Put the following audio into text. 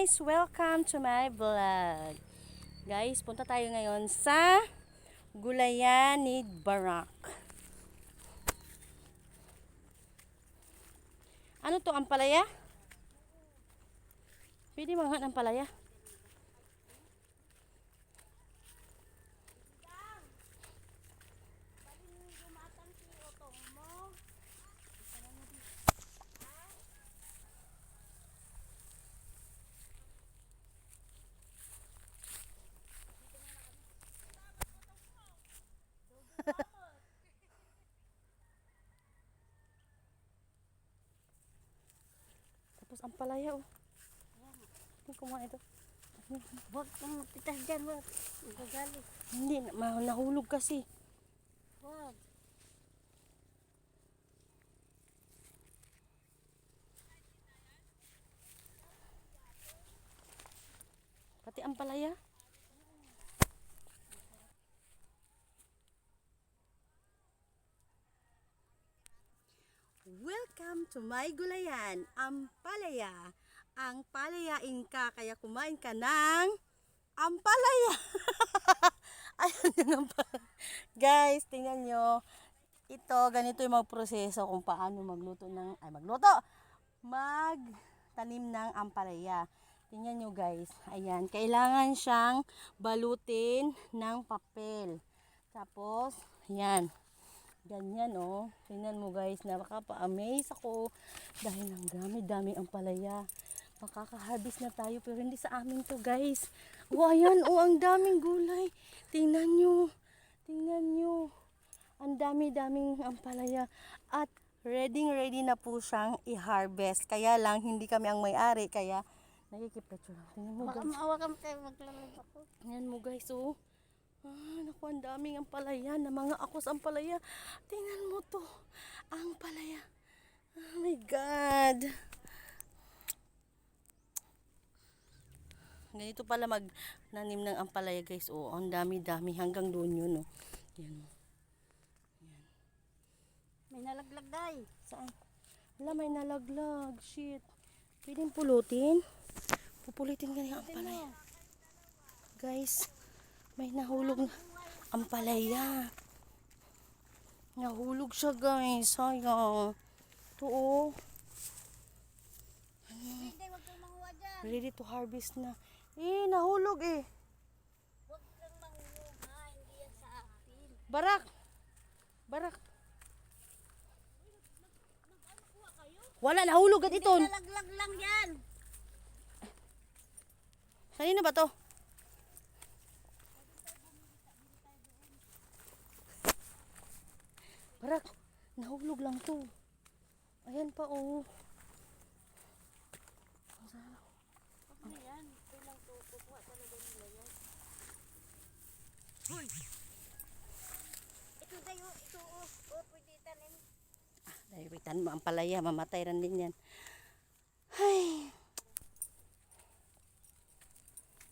guys! Welcome to my vlog. Guys, punta tayo ngayon sa Gulayan ni Barak. Ano to, ang palaya? Pwede mga ng Tapos ang palaya oh. Hindi kumain ito. Huwag kang pitas dyan, huwag. Magagali. Hindi, nahulog kasi. Huwag. Pati ang palaya. Welcome to my gulayan, ang palaya. Ang palayain ka, kaya kumain ka ng ampalaya. Ayan yung ampalaya. Guys, tingnan nyo. Ito, ganito yung magproseso kung paano magluto ng, ay magluto, magtanim ng ampalaya. Tingnan nyo guys. Ayan, kailangan siyang balutin ng papel. Tapos, ayan. Ganyan oh. Tingnan mo guys, nakaka-amaze ako dahil ang dami-dami ang palaya. Makaka-harvest na tayo pero hindi sa amin to guys. Oh, ayan oh, ang daming gulay. Tingnan nyo. Tingnan nyo. Ang dami-daming ampalaya. At ready-ready na po siyang i-harvest. Kaya lang, hindi kami ang may-ari. Kaya, nakikipicture lang. Tingnan mo Baka guys. maawa kang tayo maglalaro ako. Tingnan mo guys, oh. Ah, naku, ang daming ampalaya na mga akos ampalaya. Tingnan mo to. Ang palaya. Oh my God. Ganito pala magnanim ng ampalaya guys. Oh, ang dami-dami. Hanggang doon yun, oh. Yan. oh. May nalaglag day. Saan? Wala, may nalaglag. Shit. Pwedeng pulutin? Pupulitin ka niya ang palaya. Guys, may nahulog na ang palaya. Nahulog siya guys. Sayang. Ito oh. Hindi, dyan. Ready to harvest na. Eh, nahulog eh. Huwag kang manguha. Hindi yan sa akin. Barak. Barak. Wala, nahulog at ito. Nalaglag lang yan. Kanina ba to? Barak, nahulog lang to. Ayan pa oh. Huwag na yan. Kailang to. Kukuha talaga nila yan. Ito tayo. Ito oh. Oh, pwede tanim. Dahil witan mo ang palaya, mamatay rin din yan. Ay,